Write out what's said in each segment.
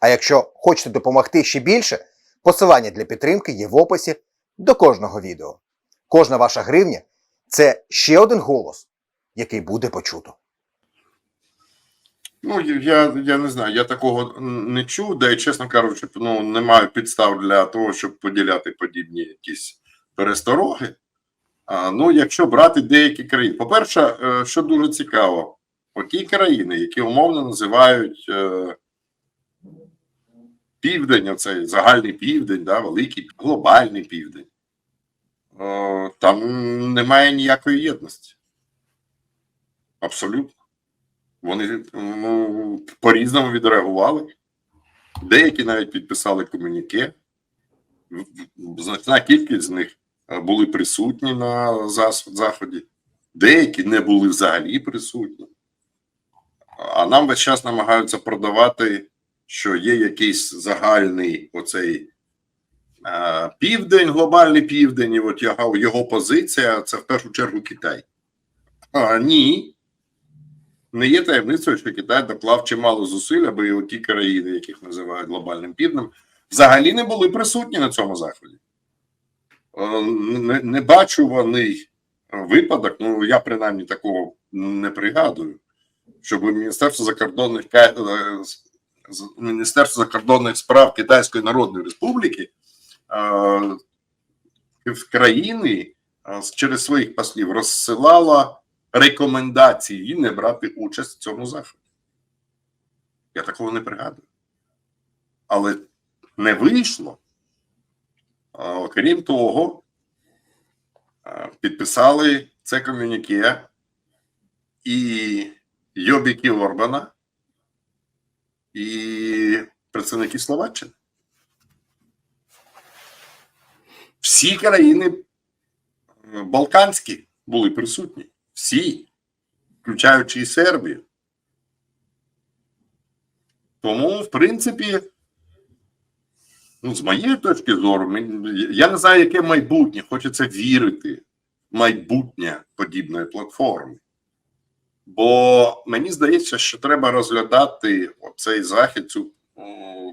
А якщо хочете допомогти ще більше, посилання для підтримки є в описі до кожного відео. Кожна ваша гривня це ще один голос, який буде почуто. Ну, я, я не знаю, я такого не чув, де, чесно кажучи, ну, не маю підстав для того, щоб поділяти подібні якісь перестороги. А, ну, якщо брати деякі країни. По-перше, е, що дуже цікаво, оті країни, які умовно називають е, південь, оцей загальний південь, да, великий глобальний південь, е, там немає ніякої єдності. Абсолютно. Вони ну, по-різному відреагували. Деякі навіть підписали комуніке. Значна кількість з них е, були присутні на заході, деякі не були взагалі присутні. А нам весь час намагаються продавати, що є якийсь загальний оцей е, південь, глобальний південь, і от його, його позиція це в першу чергу Китай. А, ні, не є таємницею, що Китай доклав чимало зусиль, аби ті країни, яких називають глобальним півднем, взагалі не були присутні на цьому заході. Е, Не, не бачуваний випадок, ну я принаймні такого не пригадую, щоб Міністерство закордонних е, Міністерство закордонних справ Китайської Народної Республіки е, в країни е, через своїх послів розсилало рекомендації не брати участь в цьому заході. Я такого не пригадую. Але не вийшло. А, Окрім того, підписали це комюніке і Йобіки Орбана, і представники Словаччини. Всі країни е, Балканські були присутні. Всі, включаючи і Сербію. Тому, в принципі, ну, з моєї точки зору, я не знаю, яке майбутнє. Хочеться вірити в майбутнє подібної платформи. Бо мені здається, що треба розглядати цей захід, цю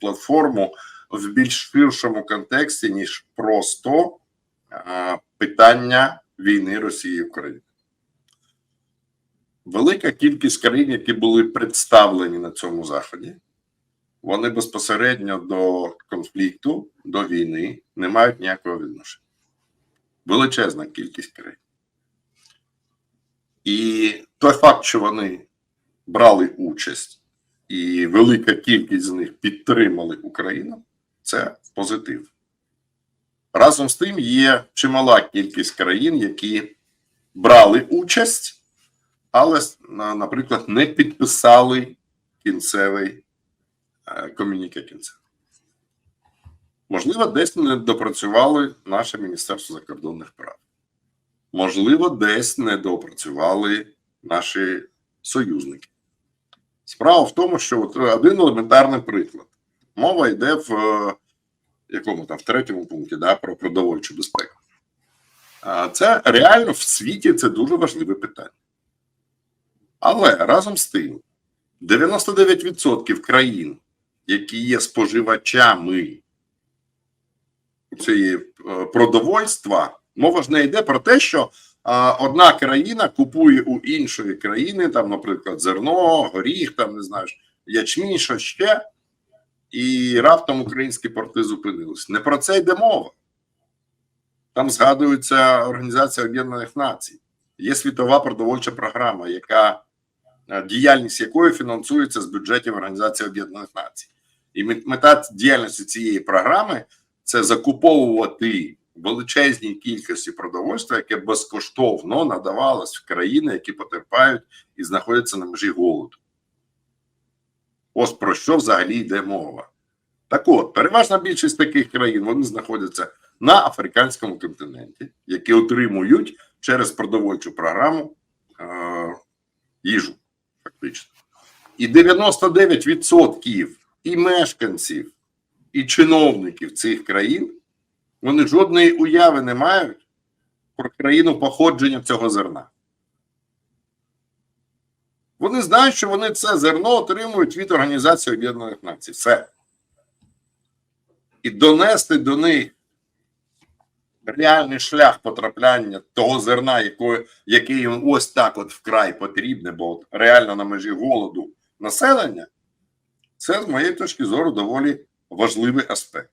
платформу в більш ширшому контексті, ніж просто питання війни Росії і України. Велика кількість країн, які були представлені на цьому заході, вони безпосередньо до конфлікту, до війни не мають ніякого відношення. Величезна кількість країн. І той факт, що вони брали участь, і велика кількість з них підтримали Україну, це позитив. Разом з тим є чимала кількість країн, які брали участь, але, наприклад, не підписали кінцевий е, комюніке кінцевий. Можливо, десь не допрацювали наше Міністерство закордонних прав. Можливо, десь не допрацювали наші союзники. Справа в тому, що от один елементарний приклад. Мова йде в е, якому там в третьому пункті да, про продовольчу безпеку. Це реально в світі це дуже важливе питання. Але разом з тим, 99% країн, які є споживачами цієї е, продовольства, мова ж не йде про те, що а, одна країна купує у іншої країни, там, наприклад, зерно, горіх, там не знаю, ячмінь, що ще, і раптом українські порти зупинились. Не про це йде мова. Там згадується Організація Об'єднаних Націй. Є світова продовольча програма, яка діяльність якої фінансується з бюджетів Організації Об'єднаних Націй. І мета діяльності цієї програми це закуповувати величезній кількості продовольства, яке безкоштовно надавалось в країни, які потерпають і знаходяться на межі голоду. Ось про що взагалі йде мова. Так от, переважна більшість таких країн вони знаходяться на африканському континенті, які отримують через продовольчу програму е, їжу, фактично. І 99% і мешканців, і чиновників цих країн вони жодної уяви не мають про країну походження цього зерна. Вони знають, що вони це зерно отримують від Організації Об'єднаних Націй. Все. І донести до них реальний шлях потрапляння того зерна, яке їм ось так от вкрай потрібне, бо от реально на межі голоду населення, це, з моєї точки зору, доволі важливий аспект.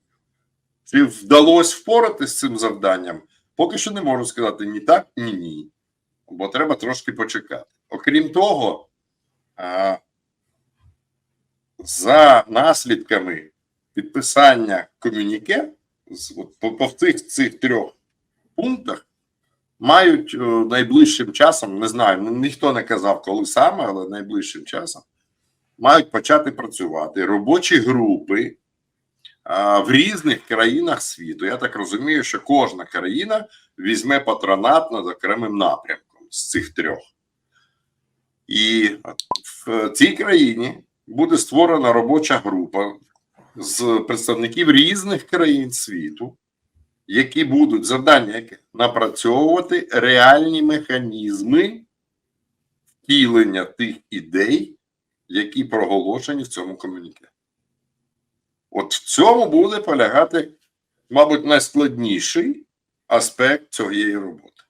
Чи вдалося впоратися з цим завданням? Поки що не можу сказати ні так, ні ні. Бо треба трошки почекати. Окрім того, за наслідками підписання комюніке по, по цих, цих трьох пунктах мають е, найближчим часом, не знаю, ніхто не казав, коли саме, але найближчим часом мають почати працювати робочі групи в різних країнах світу. Я так розумію, що кожна країна візьме патронат над окремим напрямком з цих трьох. І в цій країні буде створена робоча група з представників різних країн світу, які будуть завдання напрацьовувати реальні механізми втілення тих ідей, які проголошені в цьому комуніке. От в цьому буде полягати, мабуть, найскладніший аспект цієї роботи.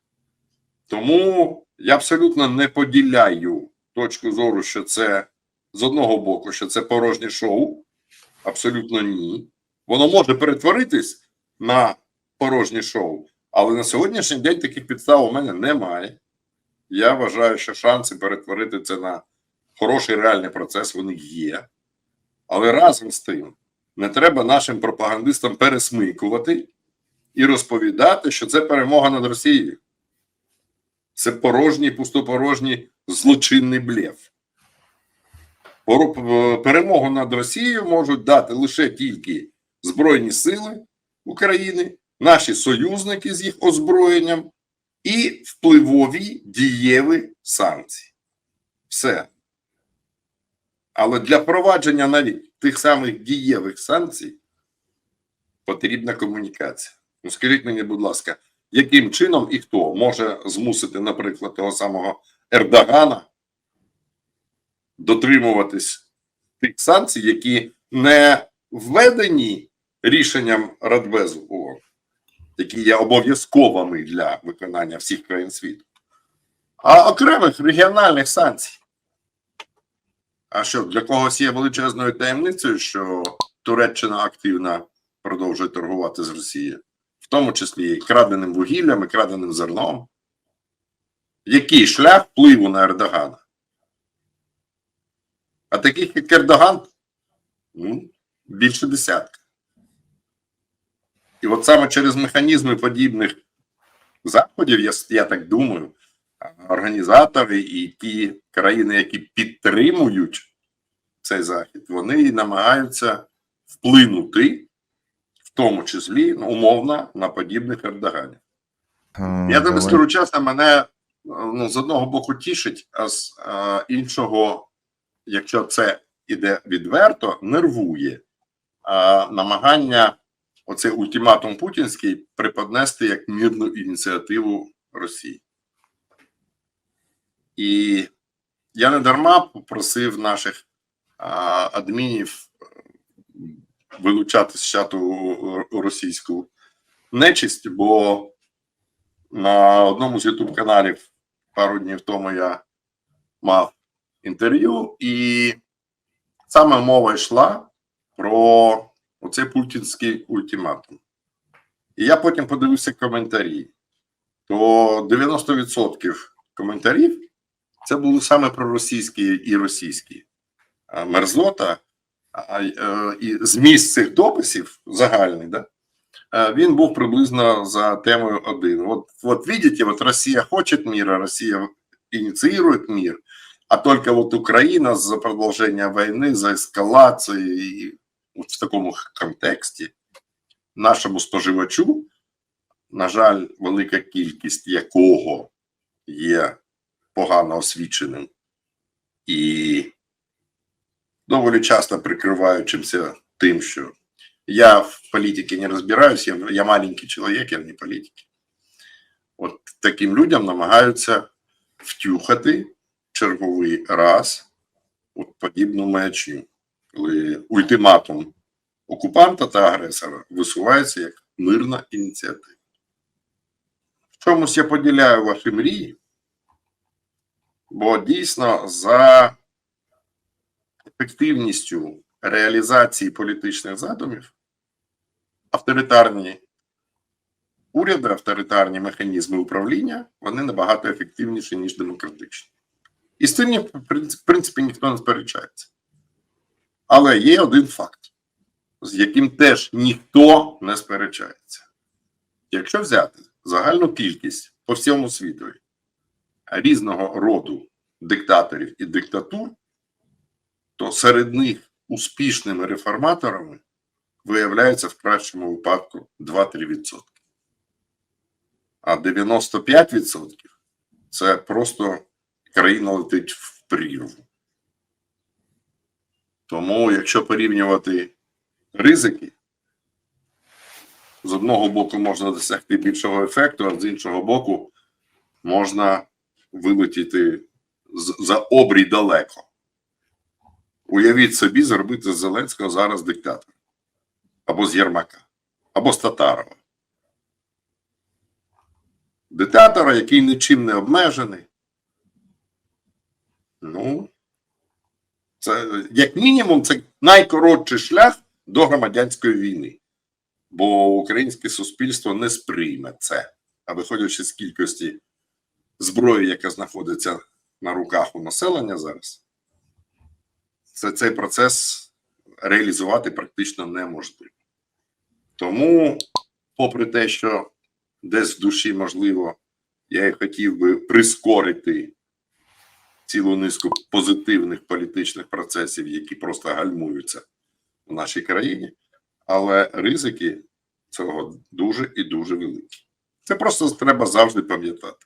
Тому я абсолютно не поділяю точку зору, що це з одного боку, що це порожнє шоу. Абсолютно ні. Воно може перетворитись на порожнє шоу, але на сьогоднішній день таких підстав у мене немає. Я вважаю, що шанси перетворити це на хороший реальний процес вони є. Але разом з тим не треба нашим пропагандистам пересмикувати і розповідати, що це перемога над Росією. Це порожній, пустопорожній злочинний блеф. Поро- Перемогу над Росією можуть дати лише тільки Збройні сили України, наші союзники з їх озброєнням і впливові дієві санкції. Все. Але для впровадження навіть тих самих дієвих санкцій потрібна комунікація. Ну, скажіть мені, будь ласка, яким чином і хто може змусити, наприклад, того самого Ердогана дотримуватись тих санкцій, які не введені рішенням Радбезу ООН, які є обов'язковими для виконання всіх країн світу, а окремих регіональних санкцій. А що для когось є величезною таємницею, що Туреччина активно продовжує торгувати з Росією, в тому числі і краденим вугіллям і краденим зерном. Який шлях впливу на Ердогана? А таких, як Ердоган, ну, більше десятка. І от саме через механізми подібних заходів, я, я так думаю, організатори і ті країни, які підтримують цей захід, вони намагаються вплинути, в тому числі ну, умовно, на подібних Ердоганів. Я тобі скажу чесно, мене ну, з одного боку тішить, а з а, іншого, якщо це іде відверто, нервує а, намагання оцей ультиматум путінський преподнести як мирну ініціативу Росії. І я не дарма попросив наших адмінів е, вилучати з чату російську нечисть, бо на одному з youtube каналів пару днів тому я мав інтерв'ю, і саме мова йшла про оцей путінський ультиматум. І я потім подивився коментарі. То 90% коментарів це були саме проросійські і російські А мерзота. а, е, І зміст цих дописів загальний, да, е, він був приблизно за темою один. Вот, вот видите, вот Россия хочет мира, Россия инициирует мир, а только вот Украина за продолжение войны, за эскалацию и от в такому контексті нашому споживачу, на жаль, велика кількість якого є погано освіченим і доволі часто прикриваючимся тим, що я в політиці не розбираюсь, я, я маленький чоловік, я не політик. От таким людям намагаються втюхати черговий раз от подібну маячню, коли ультиматум окупанта та агресора висувається як мирна ініціатива. В чомусь я поділяю ваші мрії, бо дійсно за ефективністю реалізації політичних задумів авторитарні уряди, авторитарні механізми управління, вони набагато ефективніші, ніж демократичні. І з цим, в принципі, ніхто не сперечається. Але є один факт, з яким теж ніхто не сперечається. Якщо взяти загальну кількість по всьому світу різного роду диктаторів і диктатур, то серед них успішними реформаторами виявляється в кращому випадку 2-3%. А 95% це просто країна летить в прірву. Тому, якщо порівнювати ризики, з одного боку можна досягти більшого ефекту, а з іншого боку, можна вилетіти за обрій далеко. Уявіть собі, зробити з Зеленського зараз диктатора. Або з Єрмака, або з Татарова. Диктатора, який нічим не обмежений. Ну, це як мінімум, це найкоротший шлях до громадянської війни. Бо українське суспільство не сприйме це. А виходячи з кількості зброї, яка знаходиться на руках у населення зараз, це, цей процес реалізувати практично неможливо. Тому, попри те, що десь в душі, можливо, я і хотів би прискорити цілу низку позитивних політичних процесів, які просто гальмуються в нашій країні, але ризики цього дуже і дуже великі. Це просто треба завжди пам'ятати.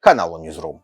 каналу Newsroom.